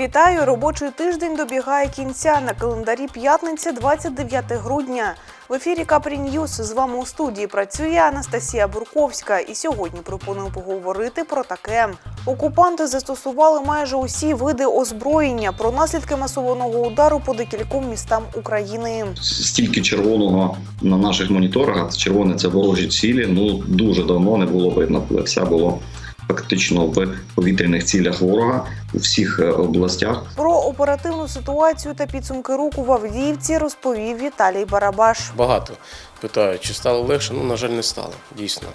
Вітаю! Робочий тиждень добігає кінця. На календарі п'ятниця, 29 грудня. В ефірі Капрі Ньюс з вами у студії працює Анастасія Бурковська. І сьогодні пропоную поговорити про таке. Окупанти застосували майже усі види озброєння про наслідки масованого удару по декільком містам України. стільки червоного на наших моніторах. Червоне це ворожі цілі. Ну дуже давно не було видно, коли все було фактично в повітряних цілях ворога у всіх е, областях. Про оперативну ситуацію та підсумки руку в Авдіївці розповів Віталій Барабаш. Багато питають, чи стало легше? Ну, на жаль, не стало, дійсно.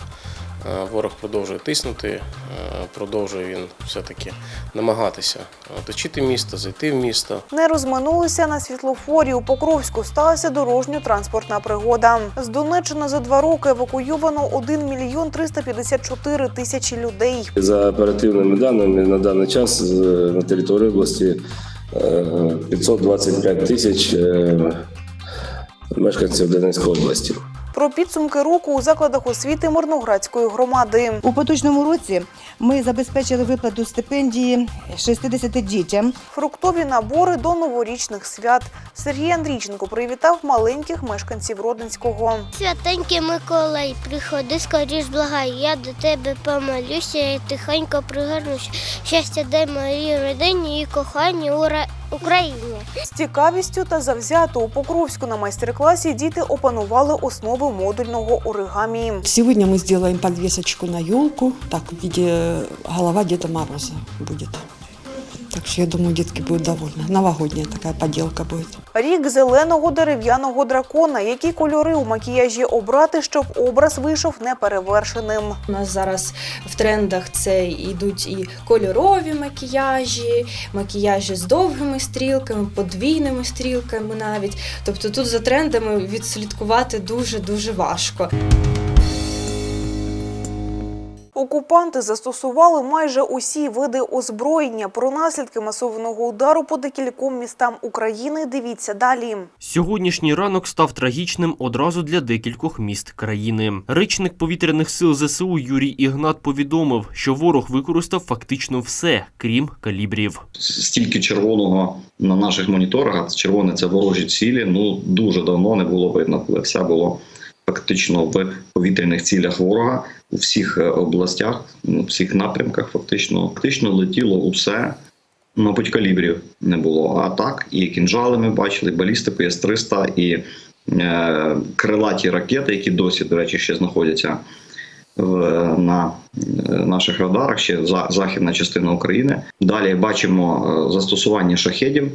Е, Ворог продовжує тиснути, е, продовжує він все-таки намагатися оточити місто, зайти в місто. Не розминулися на світлофорі. У Покровську сталася дорожньо-транспортна пригода. З Донеччини за два роки евакуйовано 1 мільйон 354 тисячі людей. За оперативними даними на даний час е, на території області е, 525 тисяч е, мешканців Донецької області. Про підсумки року у закладах освіти Мирноградської громади. У поточному році ми забезпечили виплату стипендії 60 дітям. Фруктові набори до новорічних свят. Сергій Андрійченко привітав маленьких мешканців Родинського. Святенький Миколай, приходи скоріш благай, я до тебе помолюся і тихенько пригорнусь. Щастя дай моїй родині і коханій Ура... Україні. З цікавістю та завзято у Покровську на майстер-класі діти опанували основи модульного оригамі. Сегодня мы сделаем подвесочку на елку, так в виде голова Деда Мороза будет. Так что я думаю, детки будут довольны. Новогодняя такая поделка будет. Рік зеленого дерев'яного дракона. Які кольори у макіяжі обрати, щоб образ вийшов неперевершеним. У нас зараз в трендах це йдуть і кольорові макіяжі, макіяжі з довгими стрілками, подвійними стрілками навіть. Тобто тут за трендами відслідкувати дуже дуже важко. Окупанти застосували майже усі види озброєння. Про наслідки масованого удару по декільком містам України. Дивіться далі. Сьогоднішній ранок став трагічним одразу для декількох міст країни. Речник повітряних сил ЗСУ Юрій Ігнат повідомив, що ворог використав фактично все, крім калібрів. Стільки червоного на наших моніторах. Червоне це ворожі цілі. Ну дуже давно не було видно, коли все було фактично в повітряних цілях ворога у всіх е, областях, у всіх напрямках. Фактично, фактично летіло усе. Мабуть, калібрів не було. А так, і кінжали ми бачили, і балістику С-300, і е, крилаті ракети, які досі, до речі, ще знаходяться в, на е, наших радарах, ще за, західна частина України. Далі бачимо е, застосування шахедів.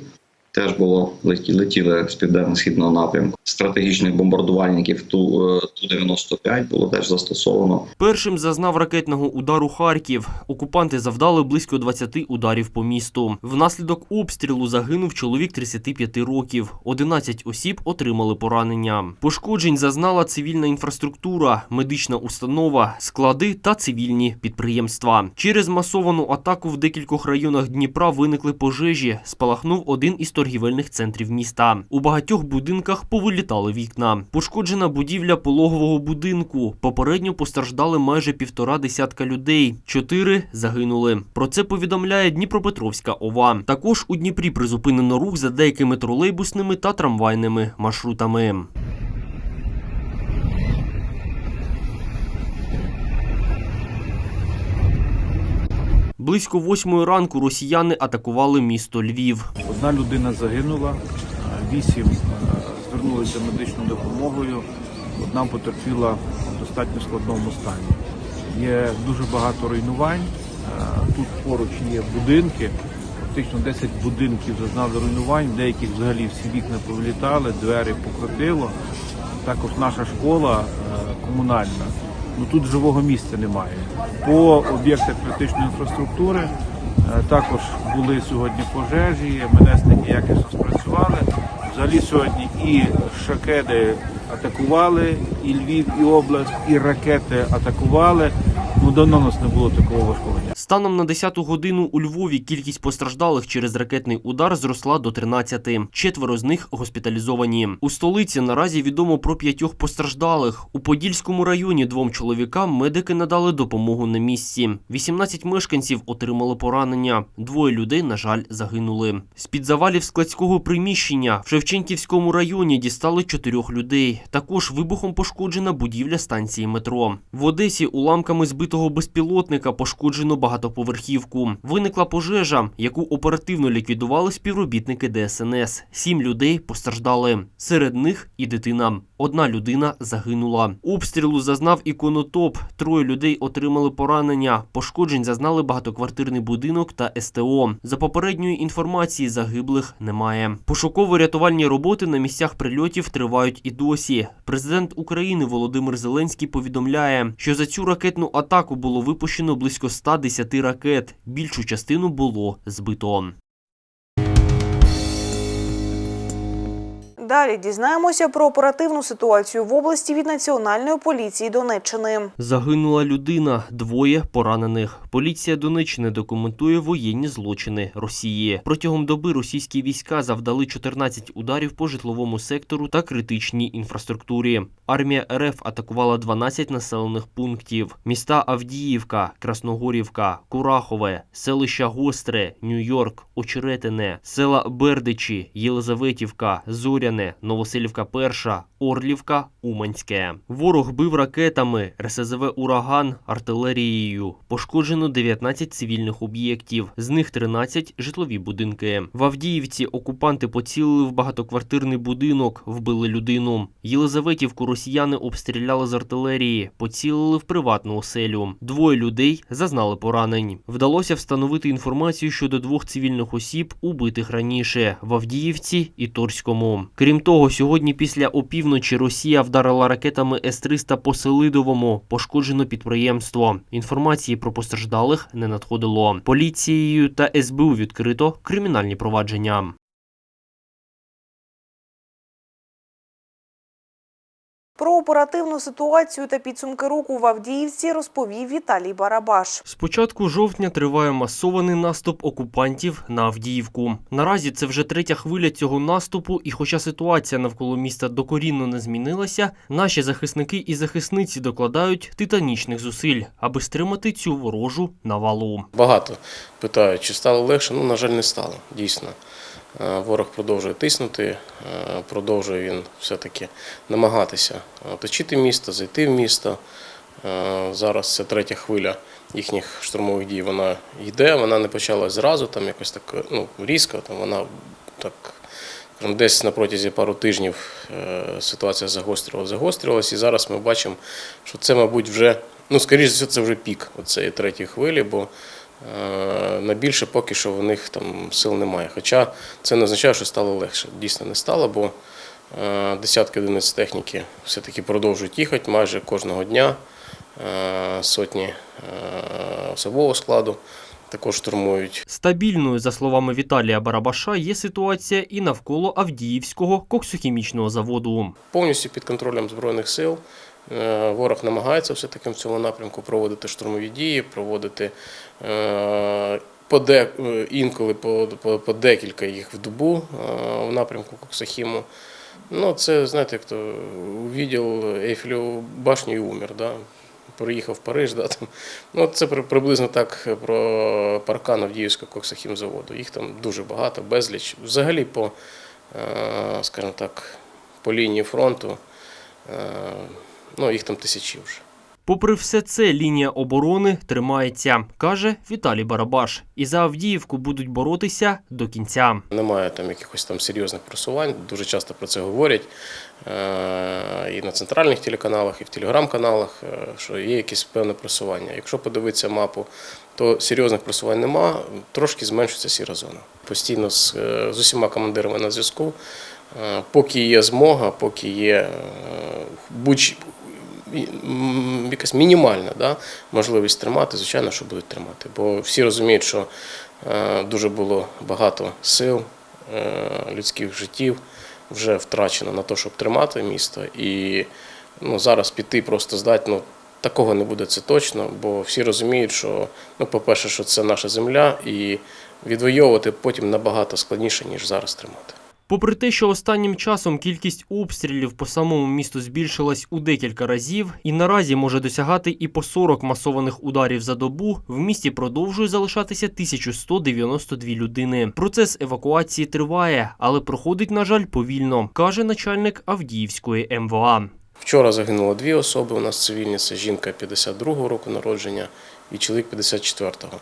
Теж було леті- летіли з південно-східного напрямку. Стратегічних бомбардувальників Ту е, Ту-95 було теж застосовано. Першим зазнав ракетного удару Харків. Окупанти завдали близько 20 ударів по місту. Внаслідок обстрілу загинув чоловік 35 років. 11 осіб отримали поранення. Пошкоджень зазнала цивільна інфраструктура, медична установа, склади та цивільні підприємства. Через масовану атаку в декількох районах Дніпра виникли пожежі. Спалахнув один із торгівельних центрів міста. У багатьох будинках повилітали вікна. Пошкоджена будівля пологового будинку. Попередньо постраждали майже півтора десятка людей. Чотири загинули. Про це повідомляє Дніпропетровська ОВА. Також у Дніпрі призупинено рух за деякими тролейбусними та трамвайними маршрутами. Близько восьмої ранку росіяни атакували місто Львів. Одна людина загинула, вісім е, звернулися медичною допомогою. Одна потерпіла в достатньо складному стані. Є дуже багато руйнувань. Е, Тут поруч є будинки. Фактично 10 будинків зазнали руйнувань, деяких взагалі всі вікна повилітали, двері покрутило. Також наша школа е, комунальна. Ну тут живого місця немає. По об'єктах критичної інфраструктури е, також були сьогодні пожежі, менесники якісно спрацювали. Взагалі сьогодні і шакеди атакували, і Львів, і область, і ракети атакували. Ну давно у нас не було такого важкого дня. Станом на 10 годину у Львові кількість постраждалих через ракетний удар зросла до 13. Четверо з них госпіталізовані. У столиці наразі відомо про п'ятьох постраждалих. У Подільському районі двом чоловікам медики надали допомогу на місці. 18 мешканців отримали поранення. Двоє людей, на жаль, загинули. З-під завалів складського приміщення в Шевченківському районі дістали чотирьох людей. Також вибухом пошкоджена будівля станції метро. В Одесі уламками збитого безпілотника пошкоджено багатоповерхівку. Виникла пожежа, яку оперативно ліквідували співробітники ДСНС. Сім людей постраждали. Серед них і дитина. Одна людина загинула. Обстрілу зазнав і конотоп. Троє людей отримали поранення. Пошкоджень зазнали багатоквартирний будинок та СТО. За попередньої інформації загиблих немає. Пошуково-рятувальні роботи на місцях прильотів тривають і досі. Президент України Володимир Зеленський повідомляє, що за цю ракетну атаку було випущено близько 110 ракет. Більшу частину було збито. Далі дізнаємося про оперативну ситуацію в області від Національної поліції Донеччини. Загинула людина, двоє поранених. Поліція Донеччини документує воєнні злочини Росії. Протягом доби російські війська завдали 14 ударів по житловому сектору та критичній інфраструктурі. Армія РФ атакувала 12 населених пунктів: міста Авдіївка, Красногорівка, Курахове, селища Гостре, Нью-Йорк, Очеретине, села Бердичі, Єлизаветівка, Зоряне, Новоселівка Перша, Орлівка, Уманське. Ворог бив ракетами, РСЗВ Ураган, артилерією. Пошкоджено 19 цивільних об'єктів, з них 13 житлові будинки. В Авдіївці окупанти поцілили в багатоквартирний будинок, вбили людину. Єлизаветівку росіяни обстріляли з артилерії, поцілили в приватну оселю. Двоє людей зазнали поранень. Вдалося встановити інформацію щодо двох цивільних осіб, убитих раніше в Авдіївці і Торському. Крім того, сьогодні після опівночі Росія вдарила ракетами С-300 по Селидовому. Пошкоджено підприємство. Інформації про постраждалих не надходило. Поліцією та СБУ відкрито кримінальні провадження. Про оперативну ситуацію та підсумки року в Авдіївці розповів Віталій Барабаш. З початку жовтня триває масований наступ окупантів на Авдіївку. Наразі це вже третя хвиля цього наступу, і хоча ситуація навколо міста докорінно не змінилася, наші захисники і захисниці докладають титанічних зусиль, аби стримати цю ворожу навалу. Багато питають, чи стало легше. Ну, на жаль, не стало, дійсно. Е, Ворог продовжує тиснути, е, продовжує він все-таки намагатися оточити місто, зайти в місто. Е, Зараз це третя хвиля їхніх штурмових дій. Вона йде, вона не почалась зразу, там якось так ну, різко, там вона так десь на протязі пару тижнів е, ситуація загострювалася, загострювалася, і зараз ми бачимо, що це, мабуть, вже, ну, скоріш за все, це вже пік цієї третьої хвилі, бо е, на більше поки що в них там сил немає. Хоча це не означає, що стало легше. Дійсно не стало, бо е, десятки одиниць техніки все-таки продовжують їхати майже кожного дня. Е, Сотні е, особового складу також штурмують. Стабільною, за словами Віталія Барабаша, є ситуація і навколо Авдіївського коксохімічного заводу. повністю під контролем Збройних сил. Е, Ворог намагається все-таки в цьому напрямку проводити штурмові дії, проводити е, е, інколи по, декілька їх в добу в напрямку Коксахіму. Ну, це, знаєте, як то увидів Ейфелеву башню і умер. Да? Приїхав в Париж, да, там. Ну, це приблизно так про паркан Авдіївського коксахімзаводу. Їх там дуже багато, безліч. Взагалі, по, скажімо так, по лінії фронту, ну, їх там тисячі вже. Попри все це, лінія оборони тримається, каже Віталій Барабаш. І за Авдіївку будуть боротися до кінця. Немає там якихось там серйозних просувань. Дуже часто про це говорять е, і на центральних телеканалах, і в телеграм-каналах, е, що є якесь певне просування. Якщо подивитися мапу, то серйозних просувань нема, трошки зменшується сіра зона. Постійно з, е, з усіма командирами на зв'язку. Е, Поки є змога, поки є е, будь якась мінімальна да, можливість тримати, звичайно, що будуть тримати. Бо всі розуміють, що е, дуже було багато сил, людських життів вже втрачено на те, щоб тримати місто. І ну, зараз піти просто здати, ну, Такого не буде це точно, бо всі розуміють, що ну, по-перше, що це наша земля, і відвоювати потім набагато складніше, ніж зараз тримати. Попри те, що останнім часом кількість обстрілів по самому місту збільшилась у декілька разів і наразі може досягати і по 40 масованих ударів за добу, в місті продовжує залишатися 1192 людини. Процес евакуації триває, але проходить, на жаль, повільно, каже начальник Авдіївської МВА. Вчора загинуло дві особи. У нас цивільні це жінка 52-го року народження і чоловік 54-го.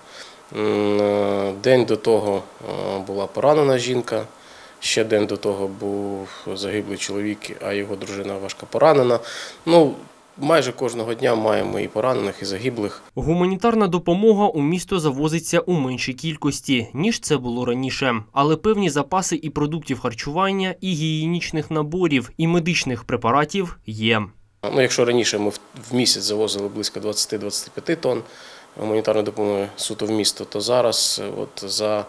Е, День до того е, була поранена жінка. Ще день до того був загиблий чоловік, а його дружина важко поранена. Ну, майже кожного дня маємо і поранених, і загиблих. Гуманітарна допомога у місто завозиться у меншій кількості, ніж це було раніше. Але певні запаси і продуктів харчування, і гігієнічних наборів, і медичних препаратів є. Ну, якщо раніше ми в- місяць завозили близько 20-25 тонн гуманітарної допомоги суто в місто, то зараз е, от за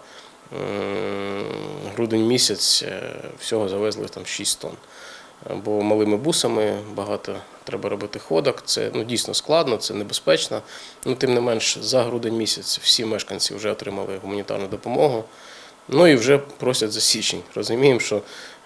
грудень місяць е, всього завезли там 6 тонн. Е, Бо малими бусами багато треба робити ходок. Це ну, дійсно складно, це небезпечно. Ну, тим не менш, за грудень місяць всі мешканці вже отримали гуманітарну допомогу. Ну і вже просять за січень. Розуміємо, що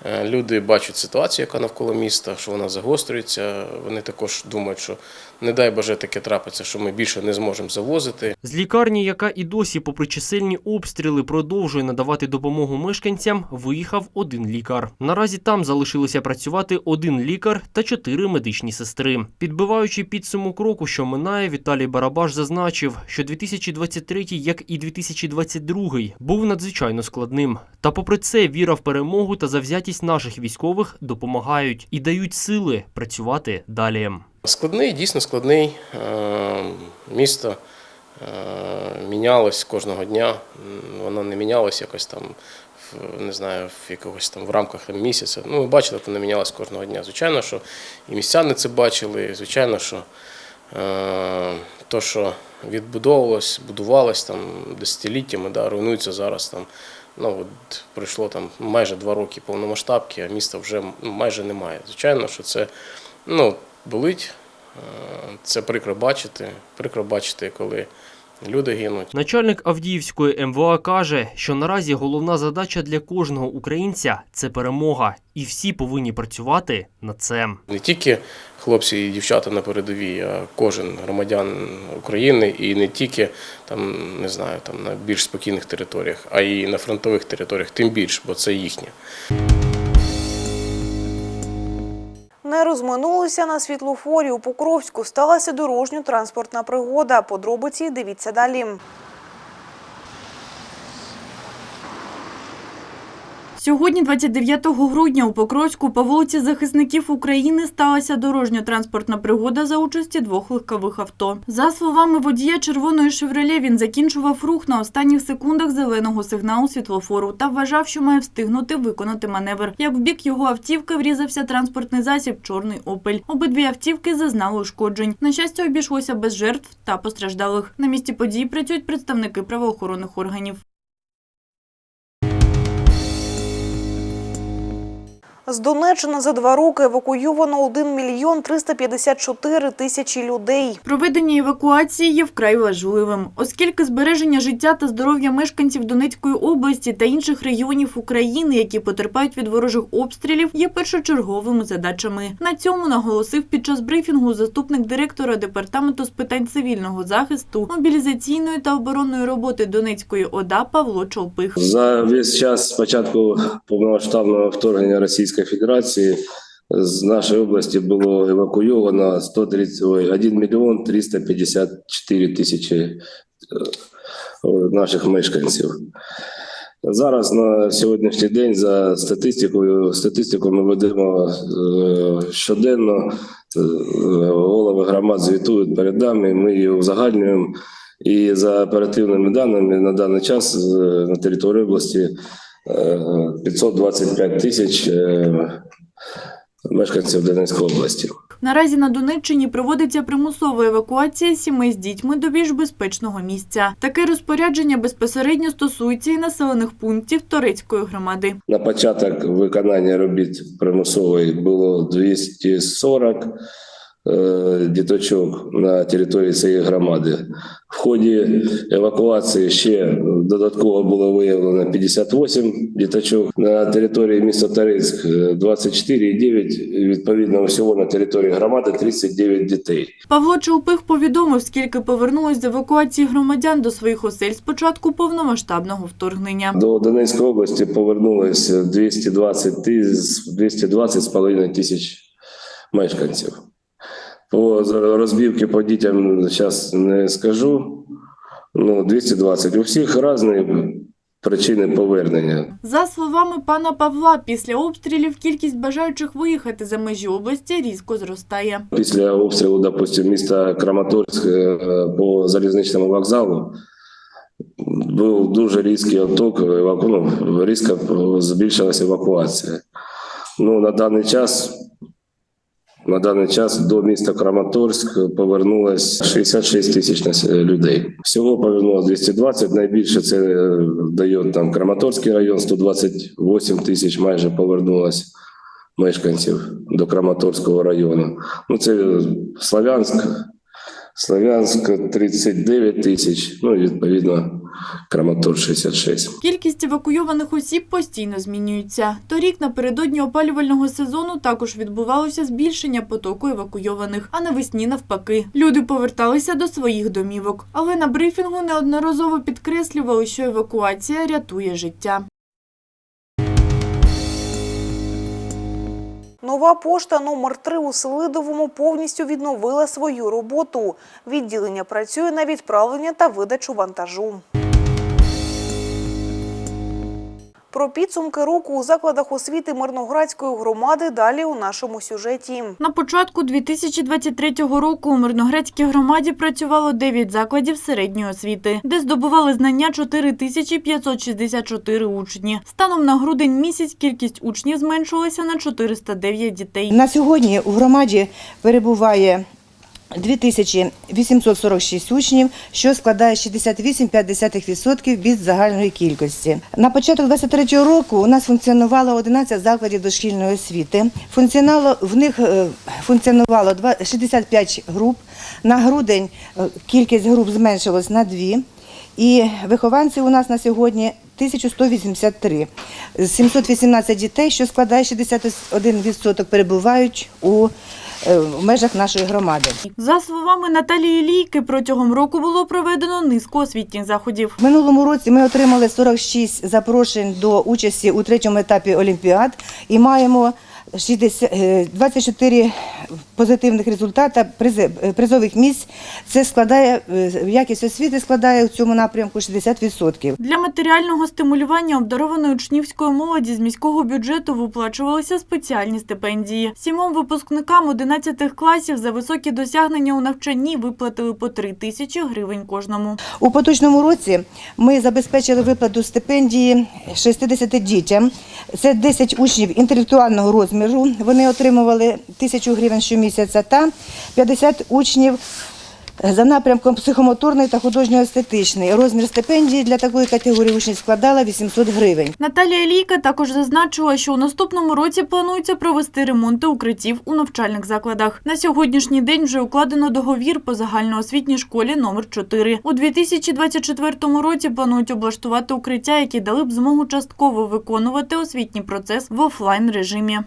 е, люди бачать ситуацію, яка навколо міста, що вона загострюється. Вони також думають, що не дай Боже таке трапиться, що ми більше не зможемо завозити. З лікарні, яка і досі, попри чисельні обстріли, продовжує надавати допомогу мешканцям, виїхав один лікар. Наразі там залишилося працювати один лікар та чотири медичні сестри. Підбиваючи підсумок року, що минає, Віталій Барабаш зазначив, що 2023, як і 2022, був надзвичайно складним. Та попри це, віра в перемогу та завзятість наших військових допомагають і дають сили працювати далі. Складний, дійсно складний. Е, Місто е, мінялось кожного дня. Воно не мінялось якось там, не знаю, в якогось там в рамках там, місяця. Ну, ви бачили, воно мінялось кожного дня. Звичайно, що і містяни це бачили, звичайно, що е, то, що відбудовувалось, будувалось там десятиліттями, да, руйнується зараз там. Ну, от пройшло там майже два роки повномасштабки, а міста вже майже немає. Звичайно, що це ну, болить. Е, Це прикро бачити. Прикро бачити, коли люди гинуть. Начальник Авдіївської МВА каже, що наразі головна задача для кожного українця це перемога, і всі повинні працювати над це. Не тільки хлопці і дівчата на передовій, а кожен громадян України і не тільки там, не знаю, там на більш спокійних територіях, а й на фронтових територіях, тим більше, бо це їхнє. Не розминулися на світлофорі у Покровську. Сталася дорожньо-транспортна пригода. Подробиці дивіться далі. Сьогодні, 29 грудня, у Покровську по вулиці захисників України сталася дорожньо-транспортна пригода за участі двох легкових авто. За словами водія червоної «Шевроле», він закінчував рух на останніх секундах зеленого сигналу світлофору та вважав, що має встигнути виконати маневр. Як в бік його автівки врізався транспортний засіб «Чорний Опель». Обидві автівки зазнали ушкоджень. На щастя, обійшлося без жертв та постраждалих. На місці події працюють представники правоохоронних органів. З Донеччини за два роки евакуйовано 1 мільйон 354 тисячі людей. Проведення евакуації є вкрай важливим, оскільки збереження життя та здоров'я мешканців Донецької області та інших регіонів України, які потерпають від ворожих обстрілів, є першочерговими задачами. На цьому наголосив під час брифінгу заступник директора департаменту з питань цивільного захисту, мобілізаційної та оборонної роботи Донецької ОДА Павло Чолпих. За весь час з початку повномасштабного вторгнення Російської Федерації з нашої області було евакуйовано 130, ой, 1 мільйон 354 тисячі е, наших мешканців. Зараз на сьогоднішній день за статистикою статистику ми ведемо е, щоденно. Е, Голови громад звітують перед нами, ми її узагальнюємо. І за оперативними даними на даний час на території області 525 тисяч е, мешканців Донецької області. Наразі на Донеччині проводиться примусова евакуація сімей з дітьми до більш безпечного місця. Таке розпорядження безпосередньо стосується і населених пунктів Торецької громади. На початок виконання робіт примусової було 240 е, діточок на території цієї громади. В ході евакуації ще додатково було виявлено 58 діточок на території міста Торецьк, е, 24,9, відповідно всього на території громади 39 дітей. Павло Чолпих повідомив, скільки повернулось з евакуації громадян до своїх осель з початку повномасштабного вторгнення. До Донецької області повернулося 220 тисяч, 220 з половиною тисяч мешканців. По розбивці по дітям зараз не скажу. Ну, 220. У всіх різні причини повернення. За словами пана Павла, після обстрілів кількість бажаючих виїхати за межі області різко зростає. Після обстрілу, допустим, міста Краматорськ е, по залізничному вокзалу був дуже різкий отток, ну, різко збільшилася евакуація. Ну, на даний час, на даний час до міста Краматорськ повернулось 66 тисяч людей. Всього повернулося 220, найбільше це е, дає там Краматорський район, 128 тисяч майже повернулось мешканців до Краматорського району. Ну, це Славянськ, Славянськ 39 тисяч, ну відповідно Краматор 66. Кількість евакуйованих осіб постійно змінюється. Торік напередодні опалювального сезону також відбувалося збільшення потоку евакуйованих, а навесні навпаки. Люди поверталися до своїх домівок. Але на брифінгу неодноразово підкреслювали, що евакуація рятує життя. Нова пошта номер 3 у Селидовому повністю відновила свою роботу. Відділення працює на відправлення та видачу вантажу. Про підсумки року у закладах освіти Мирноградської громади далі у нашому сюжеті. На початку 2023 року у Мирноградській громаді працювало 9 закладів середньої освіти, де здобували знання 4564 учні. Станом на грудень місяць кількість учнів зменшилася на 409 дітей. На сьогодні у громаді перебуває 2846 учнів, що складає 68,5% від загальної кількості. На початок 2023 року у нас функціонувало 11 закладів дошкільної освіти. Функціонало в них е, функціонувало 65 груп. На грудень е, кількість груп зменшилась на дві. І вихованці у нас на сьогодні 1183. 718 дітей, що складає 61%, перебувають у в межах нашої громади. За словами Наталії Лійки, протягом року було проведено низку освітніх заходів. Минулому році ми отримали 46 запрошень до участі у третьому етапі Олімпіад і маємо 60, е, 24 позитивних результата е, призових місць. Це складає е, якість освіти складає у цьому напрямку 60%. Для матеріального стимулювання обдарованої учнівської молоді з міського бюджету виплачувалися спеціальні стипендії. Сімом випускникам 11 класів за високі досягнення у навчанні виплатили по 3 тисячі гривень кожному. У поточному році ми забезпечили виплату стипендії 60 дітям. Це 10 учнів інтелектуального розміру. Вони отримували тисячу гривень щомісяця та 50 учнів за напрямком психомоторний та художньо-естетичний. Розмір стипендії для такої категорії учнів складала 800 гривень. Наталія Лійка також зазначила, що у наступному році планується провести ремонти укриттів у навчальних закладах. На сьогоднішній день вже укладено договір по загальноосвітній школі номер 4 У 2024 році планують облаштувати укриття, які дали б змогу частково виконувати освітній процес в офлайн режимі.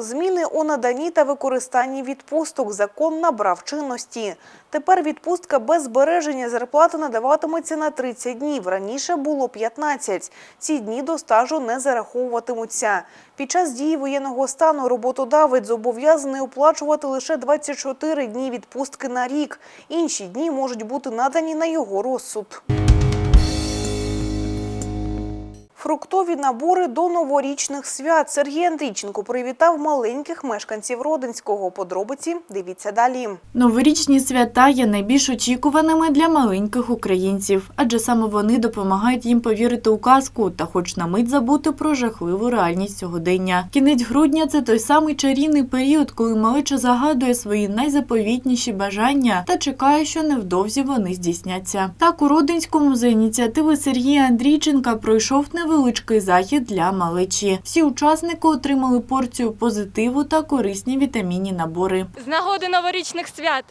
Зміни у наданні та використанні відпусток закон набрав чинності. Тепер відпустка без збереження зарплати надаватиметься на 30 днів. Раніше було 15. Ці дні до стажу не зараховуватимуться. Під час дії воєнного стану роботодавець зобов'язаний оплачувати лише 24 дні відпустки на рік. Інші дні можуть бути надані на його розсуд. Фруктові набори до новорічних свят. Сергій Андрійченко привітав маленьких мешканців Родинського. Подробиці дивіться далі. Новорічні свята є найбільш очікуваними для маленьких українців, адже саме вони допомагають їм повірити у казку та, хоч на мить забути про жахливу реальність сьогодення. Кінець грудня це той самий чарівний період, коли малеча загадує свої найзаповітніші бажання та чекає, що невдовзі вони здійсняться. Так у Родинському за ініціативи Сергія Андрійченка пройшов невеликий невеличкий захід для малечі. Всі учасники отримали порцію позитиву та корисні вітамінні набори. З нагоди новорічних свят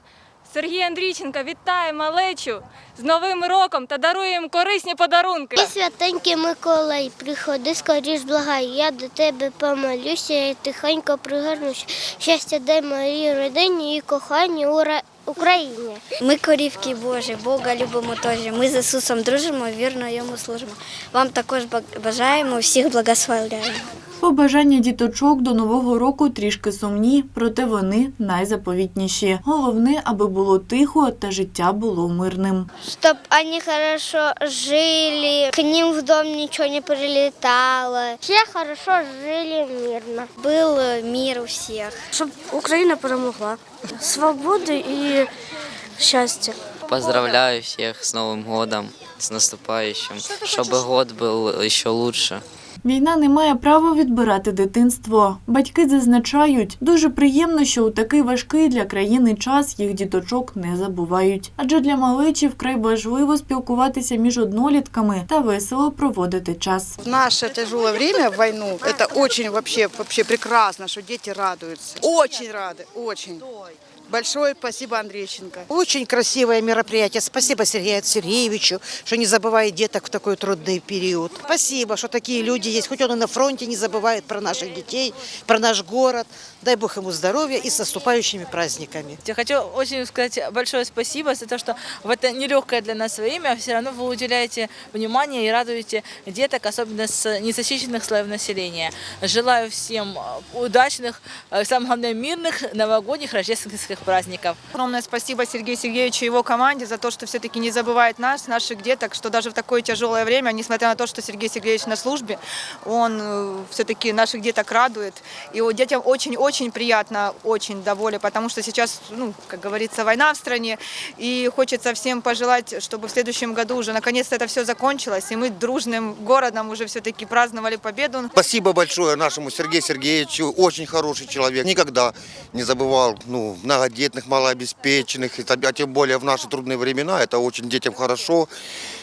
Сергій Андрійченко вітає малечу з Новим роком та дарує їм корисні подарунки. І святенький Миколай, приходи скоріш благай, я до тебе помолюся і тихенько пригорнусь. Щастя дай моїй родині і коханій ура... Україні. Ми корівки Божі, Бога любимо теж. Ми з Ісусом дружимо, вірно йому служимо. Вам також бажаємо, всіх благословляємо. Побажання діточок до нового року трішки сумні, проте вони найзаповітніші. Головне, аби було тихо та життя було мирним. Щоб вони хорошо жили, к ним в дом нічого не прилітало. Все хорошо жили мирно. Був мир у всіх. Щоб Україна перемогла. Свободи і щастя. Поздравляю всех с Новым годом, с наступающим, чтобы год был еще лучше. Війна не має права відбирати дитинство. Батьки зазначають, дуже приємно, що у такий важкий для країни час їх діточок не забувають. Адже для малечі вкрай важливо спілкуватися між однолітками та весело проводити час. В наше тяжелое время, в войну, это очень вообще, вообще прекрасно, что дети радуются. Очень рады, очень. Большое спасибо, Андрейченко. Очень красивое мероприятие. Спасибо Сергею Сергеевичу, что не забывает деток в такой трудный период. Спасибо, что такие люди есть. Хоть он и на фронте не забывает про наших детей, про наш город. Дай Бог ему здоровья и с наступающими праздниками. Я хочу очень сказать большое спасибо за то, что в это нелегкое для нас время все равно вы уделяете внимание и радуете деток, особенно с незащищенных слоев населения. Желаю всем удачных, э, самое главное, мирных новогодних рождественских праздников. Огромное спасибо Сергею Сергеевичу и его команде за то, что все-таки не забывает нас, наших деток, что даже в такое тяжелое время, несмотря на то, что Сергей Сергеевич на службе, он все-таки наших деток радует. И вот детям очень-очень приятно, очень довольны, потому что сейчас, ну, как говорится, война в стране, и хочется всем пожелать, чтобы в следующем году уже наконец-то это все закончилось, и мы дружным городом уже все-таки праздновали победу. Спасибо большое нашему Сергею Сергеевичу, очень хороший человек. Никогда не забывал ну, многодетных, малообеспеченных, и тем- а тем более в наши трудные времена. Это очень детям хорошо.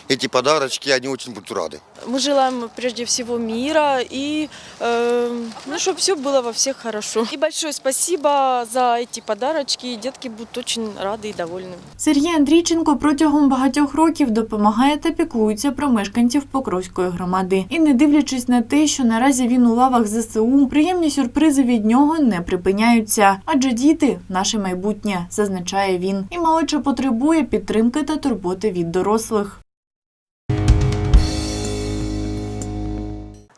Эти подарочки, они очень будут рады. Мы желаем прежде всего мира и э, ну, чтобы все было во всех хорошо. И большое спасибо за эти подарочки. Детки будут очень рады и довольны. Сергій Андрійченко протягом багатьох років допомагає та піклується про мешканців Покровської громади. І не дивлячись на те, що наразі він у лавах ЗСУ, приємні сюрпризи від нього не припиняються. Адже діти наше майбутнє, зазначає він, і малече потребує підтримки та турботи від дорослих.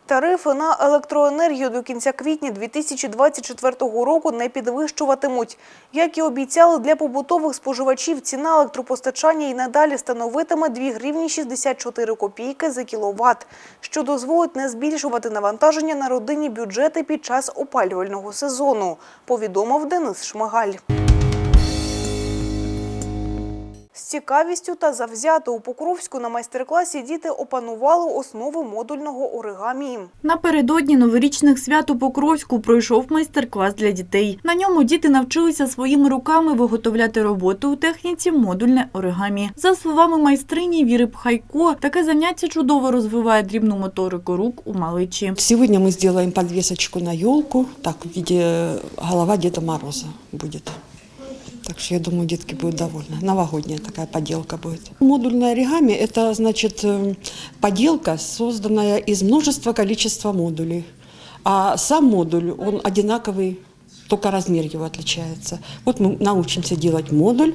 Тарифи на електроенергію до кінця квітня 2024 року не підвищуватимуть. Як і обіцяли для побутових споживачів, ціна електропостачання і надалі становитиме 2 гривні 64 копійки за кіловат, що дозволить не збільшувати навантаження на родинні бюджети під час опалювального сезону, повідомив Денис Шмигаль. Цікавістю та завзято у Покровську на майстер-класі діти опанували основи модульного оригамі. Напередодні новорічних свят у Покровську пройшов майстер-клас для дітей. На ньому діти навчилися своїми руками виготовляти роботи у техніці модульне оригамі. За словами майстрині Віри Пхайко, таке заняття чудово розвиває дрібну моторику рук у маличі. Сегодня мы сделаем подвесочку на елку, так в виде голова Деда Мороза будет. Так что я думаю, детки будут довольны. Новогодняя такая поделка будет. Модульное оригами – это, значит, э, поделка, созданная из множества количества модулей. А сам модуль, он одинаковый, только размер его отличается. Вот мы научимся делать модуль.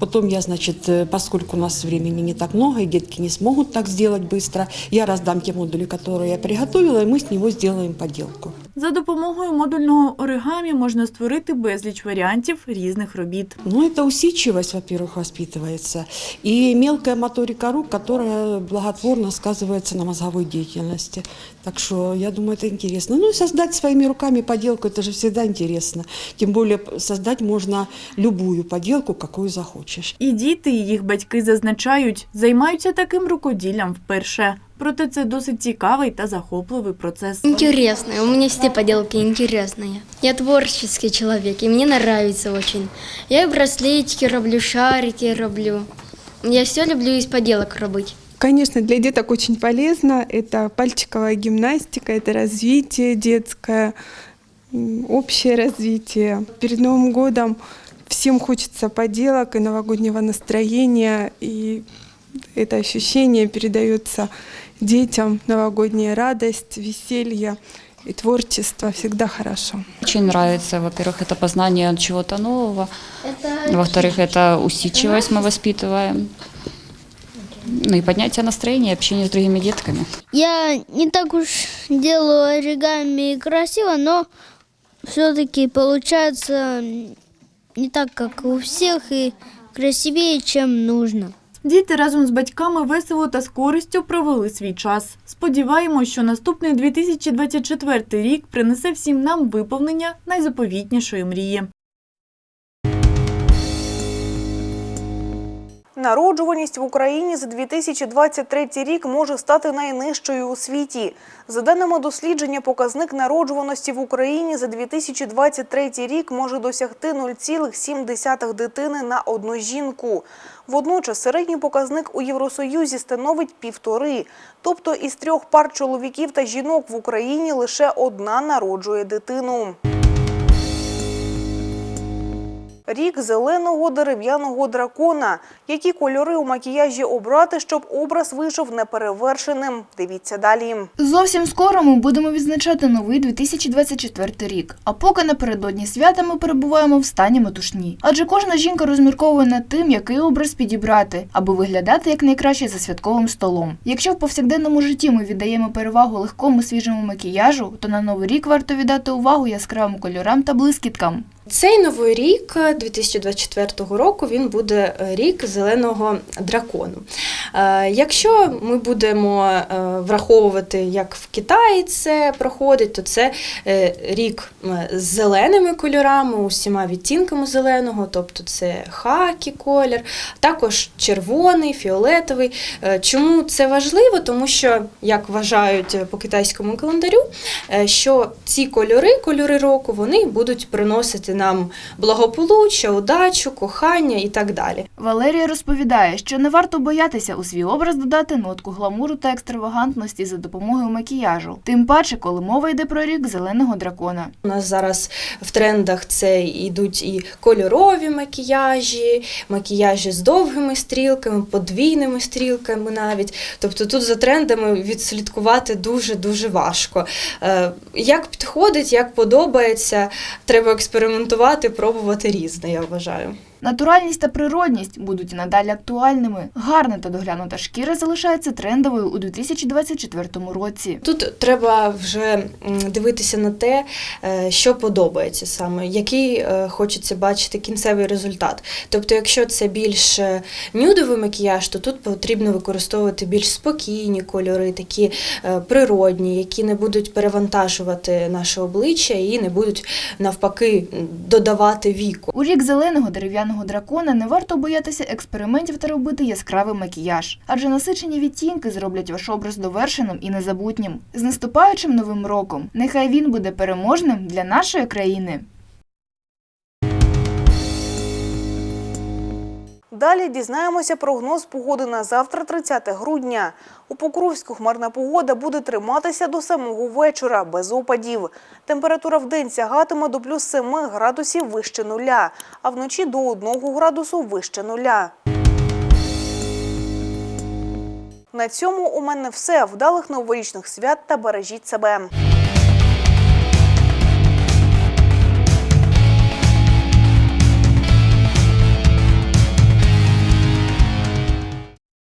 Потом я, значит, э, поскольку у нас времени не так много, и детки не смогут так сделать быстро, я раздам те модули, которые я приготовила, и мы с него сделаем поделку. За допомогою модульного оригамі можна створити безліч варіантів різних робіт. Ну, это усидчивость, во-первых, воспитывается, и мелкая моторика рук, которая благотворно сказывается на мозговой деятельности. Так что, я думаю, это интересно. Ну, и создать своими руками поделку, это же всегда интересно. Тем более, создать можно любую поделку, какую захочешь. І діти, і їх батьки зазначають, займаються таким рукоділлям вперше. Проте це досить цікавий та захопливий процес. Интересные, у меня все поделки интересные. Я творческий человек, и мне нравится очень. Я и браслетики роблю, шарики роблю. Я все люблю из поделок робити. Конечно, для деток очень полезно. Это пальчиковая гимнастика, это развитие детское, общее развитие. Перед Новым годом всем хочется поделок и новогоднего настроения, и это ощущение передается детям. Новогодняя радость, веселье и творчество всегда хорошо. Очень нравится, во-первых, это познание чего-то нового, во-вторых, это усидчивость мы воспитываем, ну и поднятие настроения, общение с другими детками. Я не так уж делаю оригами красиво, но все-таки получается не так, как у всех, и красивее, чем нужно. Діти разом з батьками весело та з користю провели свій час. Сподіваємось, що наступний 2024 рік принесе всім нам виповнення найзаповітнішої мрії. Народжуваність в Україні за 2023 рік може стати найнижчою у світі. За даними дослідження, показник народжуваності в Україні за 2023 рік може досягти 0,7 дитини на одну жінку. Водночас середній показник у Євросоюзі становить півтори. Тобто із трьох пар чоловіків та жінок в Україні лише одна народжує дитину. Рік зеленого дерев'яного дракона. Які кольори у макіяжі обрати, щоб образ вийшов неперевершеним? Дивіться далі. Зовсім скоро ми будемо відзначати новий 2024 рік. А поки напередодні свята ми перебуваємо в стані метушні. Адже кожна жінка розмірковує над тим, який образ підібрати, аби виглядати якнайкраще за святковим столом. Якщо в повсякденному житті ми віддаємо перевагу легкому свіжому макіяжу, то на новий рік варто віддати увагу яскравим кольорам та блискіткам. Цей новий рік е, 2024 року він буде е, рік зеленого дракону. Е, Якщо ми будемо е, враховувати, як в Китаї це проходить, то це е, рік е, з зеленими кольорами, усіма відтінками зеленого, тобто це хакі колір, також червоний, фіолетовий. Е, Чому це важливо? Тому що, як вважають е, по китайському календарю, е, що ці кольори, кольори року, вони будуть приносити нам благополуччя, удачу, кохання і так далі. Валерія розповідає, що не варто боятися у свій образ додати нотку гламуру та екстравагантності за допомогою макіяжу. Тим паче, коли мова йде про рік зеленого дракона. У нас зараз в трендах це йдуть і кольорові макіяжі, макіяжі з довгими стрілками, подвійними стрілками навіть. Тобто тут за трендами відслідкувати дуже-дуже важко. Е, Як підходить, як подобається, треба експериментувати, пробувати різне, я вважаю. Натуральність та природність будуть і надалі актуальними. Гарна та доглянута шкіра залишається трендовою у 2024 році. Тут треба вже дивитися на те, е, що подобається саме, який е, хочеться бачити кінцевий результат. Тобто, якщо це більш е, нюдовий макіяж, то тут потрібно використовувати більш спокійні кольори, такі природні, які не будуть перевантажувати наше обличчя і не будуть навпаки додавати віку. У рік зеленого дерев'яного дракона не варто боятися експериментів та робити яскравий макіяж, адже насичені відтінки зроблять ваш образ довершеним і незабутнім. З наступаючим новим роком! Нехай він буде переможним для нашої країни. Далі дізнаємося прогноз погоди на завтра, 30 грудня. У Покровську хмарна погода буде триматися до самого вечора, без опадів. Температура в день сягатиме до плюс 7 градусів вище нуля, а вночі до 1 градусу вище нуля. На цьому у мене все. Вдалих новорічних свят та бережіть себе.